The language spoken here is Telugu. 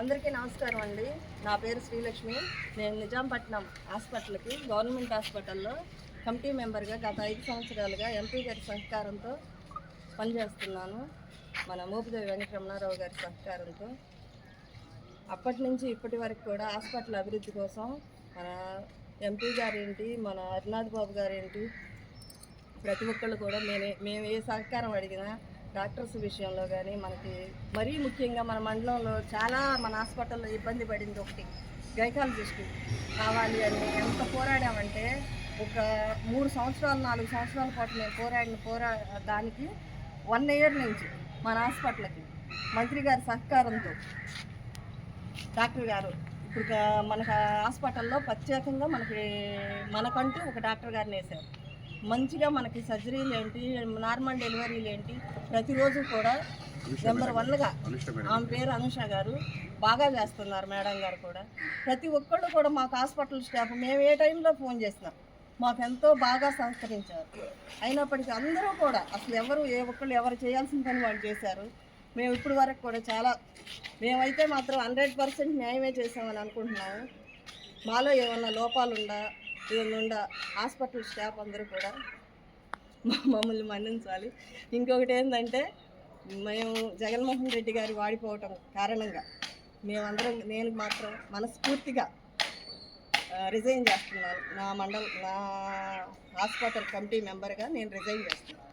అందరికీ నమస్కారం అండి. నా పేరు శ్రీలక్ష్మి. నేను నిజాంపట్నం హాస్పిటల్కి గవర్నమెంట్ హాస్పిటల్లో కమిటీ మెంబర్గా గత ఐదు సంవత్సరాలుగా ఎంపీ గారి సహకారంతో పనిచేస్తున్నాను. మన మోపిదేవి వెంకటరమణారావు గారి సహకారంతో. అప్పటి నుంచి ఇప్పటి వరకు కూడా హాస్పిటల్ అభివృద్ధి కోసం మన ఎంపీ గారేంటి మన హరినాథ్ బాబు గారేంటి ప్రతి ఒక్కళ్ళు కూడా మేము మేము ఏ సహకారం అడిగినా డాక్టర్స్ విషయంలో కానీ మనకి మరీ ముఖ్యంగా మన మండలంలో చాలా మన హాస్పిటల్లో ఇబ్బంది పడింది ఒకటి. గైకాలజిస్ట్ కావాలి అని ఎంత పోరాడామంటే ఒక మూడు సంవత్సరాలు నాలుగు సంవత్సరాల పాటు మేము పోరాడిన పోరా దానికి వన్ ఇయర్ నుంచి మన హాస్పిటల్కి మంత్రి గారి సహకారంతో డాక్టర్ గారు ఇప్పుడు మన హాస్పిటల్లో ప్రత్యేకంగా మనకి మనకంటూ ఒక డాక్టర్ గారిని వేశారు. మంచిగా మనకి సర్జరీలు ఏంటి నార్మల్ డెలివరీలు ఏంటి ప్రతిరోజు కూడా నెంబర్ వన్గా ఆమె పేరు అనుష గారు బాగా చేస్తున్నారు మేడం గారు కూడా. ప్రతి ఒక్కళ్ళు కూడా మాకు హాస్పిటల్ స్టాఫ్ మేము ఏ టైంలో ఫోన్ చేసినాం మాకు ఎంతో బాగా సహకరించారు. అయినప్పటికీ అందరూ కూడా అసలు ఎవరు ఏ ఒక్కళ్ళు ఎవరు చేయాల్సిన పని వాళ్ళు చేశారు. మేము ఇప్పుడు వరకు కూడా చాలా మేమైతే మాత్రం హండ్రెడ్ పర్సెంట్ న్యాయమే చేసామని అనుకుంటున్నాము. మాలో ఏమన్నా లోపాలు ఉందా హాస్పిటల్ స్టాఫ్ అందరూ కూడా మమ్మల్ని మన్నించాలి. ఇంకొకటి ఏంటంటే మేము జగన్మోహన్ రెడ్డి గారు వాడిపోవటం కారణంగా మేమందరం నేను మాత్రం మనస్ఫూర్తిగా రిజైన్ చేస్తున్నాను. నా మండల్ నా హాస్పిటల్ కమిటీ మెంబర్గా నేను రిజైన్ చేస్తున్నాను.